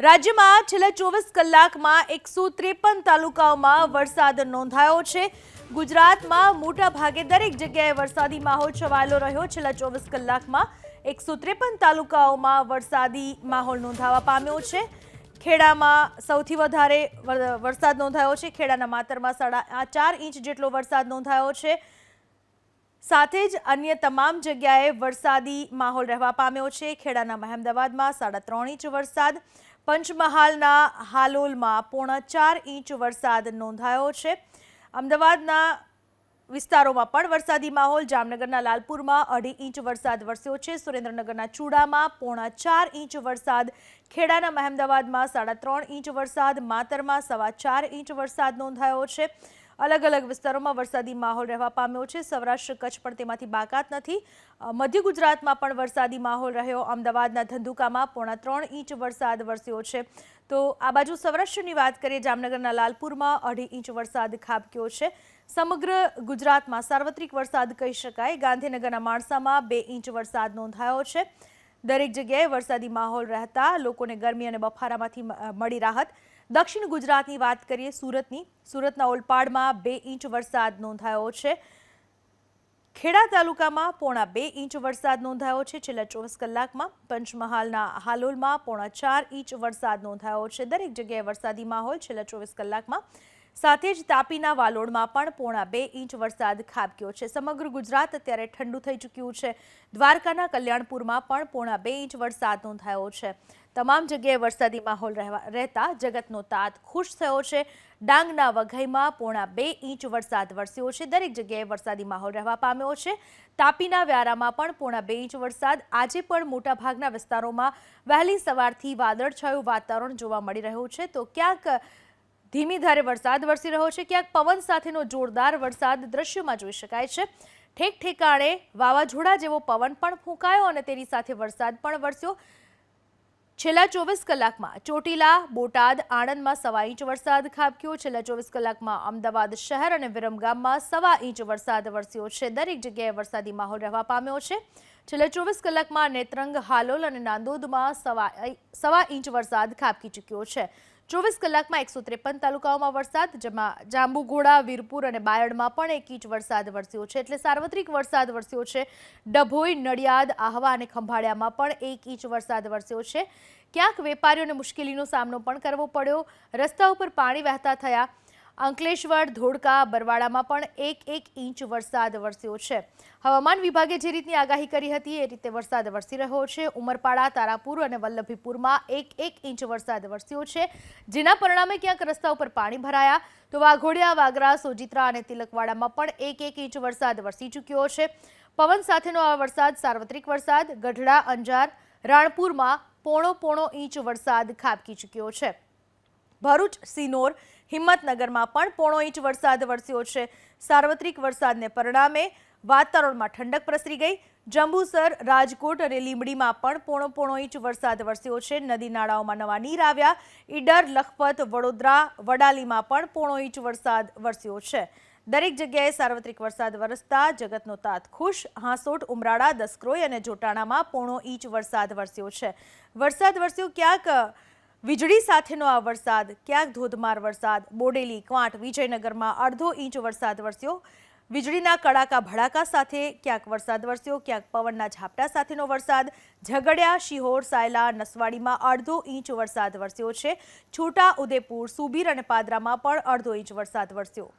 રાજ્યમાં છેલ્લા ચોવીસ કલાકમાં એકસો ત્રેપન તાલુકાઓમાં વરસાદ નોંધાયો છે. ગુજરાતમાં મોટા ભાગે દરેક જગ્યાએ વરસાદી માહોલ છવાયેલો રહ્યો. છેલ્લા ચોવીસ કલાકમાં એકસો ત્રેપન તાલુકાઓમાં વરસાદી માહોલ નોંધાવા પામ્યો છે. ખેડામાં સૌથી વધારે વરસાદ નોંધાયો છે. ખેડાના માતરમાં સાડા ચાર ઇંચ જેટલો વરસાદ નોંધાયો છે. સાથે જ અન્ય તમામ જગ્યાએ વરસાદી માહોલ રહેવા પામ્યો છે. ખેડાના મહેમદાવાદમાં સાડા ત્રણ ઇંચ વરસાદ પંચમહાલના હાલોલમાં પોણા ચાર ઇંચ વરસાદ નોંધાયો છે. અમદાવાદના વિસ્તારોમાં પણ વરસાદી માહોલ. જામનગરના લાલપુરમાં અઢી ઇંચ વરસાદ વરસ્યો છે. સુરેન્દ્રનગરના ચૂડામાં પોણા ચાર ઇંચ વરસાદ. ખેડાના મહેમદાવાદમાં સાડા ત્રણ ઇંચ વરસાદ. માતરમાં સવા ચાર ઇંચ વરસાદ નોંધાયો છે. અલગ અલગ વિસ્તારોમાં વરસાદી માહોલ રહેવા પામ્યો છે. સૌરાષ્ટ્ર કચ્છ પણ તેમાંથી બાકાત નથી. મધ્ય ગુજરાતમાં પણ વરસાદી માહોલ રહ્યો. અમદાવાદના ધંધુકામાં પોણા ત્રણ ઇંચ વરસાદ વરસ્યો છે. તો આ બાજુ સૌરાષ્ટ્રની વાત કરીએ, જામનગરના લાલપુરમાં અઢી ઇંચ વરસાદ ખાબક્યો છે. સમગ્ર ગુજરાતમાં સાર્વત્રિક વરસાદ કહી શકાય. ગાંધીનગરના માણસામાં બે ઇંચ વરસાદ નોંધાયો છે. દરેક જગ્યાએ વરસાદી માહોલ રહેતા લોકોને ગરમી અને બફારામાંથી મળી રાહત. દક્ષિણ ગુજરાતની વાત કરીએ, સુરતની. સુરતના ઓલપાડમાં બે ઇંચ વરસાદ નોંધાયો છે. ખેડા તાલુકામાં પોણા બે ઇંચ વરસાદ નોંધાયો છે. છેલ્લા ચોવીસ કલાકમાં પંચમહાલના હાલોલમાં પોણા ચાર ઇંચ વરસાદ નોંધાયો છે. દરેક જગ્યાએ વરસાદી માહોલ છેલ્લા ચોવીસ કલાકમાં સાથે જ તાપીના વાલોડમાં પણ પોણા બે ઇંચ વરસાદ ખાબક્યો છે. સમગ્ર ગુજરાત અત્યારે ઠંડુ થઈ ચૂક્યું છે. દ્વારકાના કલ્યાણપુરમાં પણ પોણા બે ઇંચ વરસાદ નોંધાયો છે. તમામ જગ્યાએ વરસાદી માહોલ રહેતા જગતનો તાત ખુશ થયો છે. ડાંગના વઘઈમાં પોણા બે ઇંચ વરસાદ વરસ્યો છે. દરેક જગ્યાએ વરસાદી માહોલ રહેવા પામ્યો છે. તાપીના વ્યારામાં પણ પોણા બે ઇંચ વરસાદ. આજે પણ મોટાભાગના વિસ્તારોમાં વહેલી સવારથી વાદળછાયું વાતાવરણ જોવા મળી રહ્યું છે. તો ક્યાંક ધીમી ધારે વરસાદ વરસી રહ્યો છે. ક્યાંક પવન સાથેનો જોરદાર વરસાદ દ્રશ્યમાં જોઈ શકાય છે. ઠેક ઠેકાણે વાવાઝોડા જેવો પવન પણ ફૂંકાયો અને તેની સાથે વરસાદ પણ વરસ્યો. છેલ્લા ચોવીસ કલાકમાં ચોટીલા, બોટાદ, આણંદમાં સવા ઇંચ વરસાદ ખાબક્યો. છેલ્લા ચોવીસ કલાકમાં અમદાવાદ શહેર અને વિરમગામમાં સવા ઇંચ વરસાદ વરસ્યો છે. દરેક જગ્યાએ વરસાદી માહોલ રહેવા પામ્યો છે. છેલ્લા ચોવીસ કલાકમાં નેત્રંગ, હાલોલ અને નાંદોદમાં સવા સવા ઇંચ વરસાદ ખાબકી ચૂક્યો છે. ચોવીસ કલાકમાં એકસો ત્રેપન તાલુકાઓમાં વરસાદ, જેમાં જાંબુઘોડા, વીરપુર અને બાયડમાં પણ એક ઇંચ વરસાદ વરસ્યો છે. એટલે સાર્વત્રિક વરસાદ વરસ્યો છે. ડભોઈ, નડિયાદ, આહવા અને ખંભાળિયામાં પણ એક ઇંચ વરસાદ વરસ્યો છે. ક્યાંક વેપારીઓને મુશ્કેલીનો સામનો પણ કરવો પડ્યો. રસ્તા ઉપર પાણી વહેતા થયા. અંકલેશ્વર, ધોળકા બરવાડામાં પણ એક એક ઇંચ વરસાદ વરસ્યો છે. હવામાન વિભાગે જે રીતની આગાહી કરી હતી એ રીતે વરસાદ વરસી રહ્યો છે. ઉમરપાડા, તારાપુર અને વલ્લભીપુરમાં એક એક ઇંચ વરસાદ વરસ્યો છે. જેના પરિણામે ક્યાંક રસ્તા ઉપર પાણી ભરાયા. તો વાઘોડિયા, વાગરા, સોજિત્રા અને તિલકવાડામાં પણ એક એક ઇંચ વરસાદ વરસી ચૂક્યો છે. પવન સાથેનો આ વરસાદ સાર્વત્રિક વરસાદ, ગઢડા, અંજાર, રાણપુરમાં પોણો પોણો ઇંચ વરસાદ ખાબકી ચૂક્યો છે. ભરૂચ, સિનોર હિંમતનગરમાં પણ પોણો ઇંચ વરસાદ વરસ્યો છે. સાર્વત્રિક વરસાદને પરિણામે વાતાવરણમાં ઠંડક પ્રસરી ગઈ. જંબુસર, રાજકોટ અને લીંબડીમાં પણ પોણો પોણો ઇંચ વરસાદ વરસ્યો છે. નદી નાળાઓમાં નવા નીર આવ્યા. ઈડર, લખપત, વડોદરા, વડાલીમાં પણ પોણો ઇંચ વરસાદ વરસ્યો છે. દરેક જગ્યાએ સાર્વત્રિક વરસાદ વરસતા જગતનો તાત ખુશ. હાંસોટ, ઉમરાળા, દસક્રોઈ અને જોટાણામાં પોણો ઇંચ વરસાદ વરસ્યો છે. વરસાદ વરસ્યો ક્યાંક વીજળી સાથેનો આ વરસાદ, ક્યાંક ધોધમાર વરસાદ, બોડેલી, ક્વાંટ, વિજયનગરમાં અડધો ઇંચ વરસાદ વરસ્યો. વીજળીના કડાકા ભડાકા સાથે ક્યાંક વરસાદ વરસ્યો, ક્યાંક પવનના ઝાપટા સાથેનો વરસાદ. ઝઘડિયા, શિહોર, સાયલા, નસવાડીમાં અડધો ઇંચ વરસાદ વરસ્યો છે. છોટા ઉદેપુર, સુબીર અને પાદરામાં પણ અડધો ઇંચ વરસાદ વરસ્યો.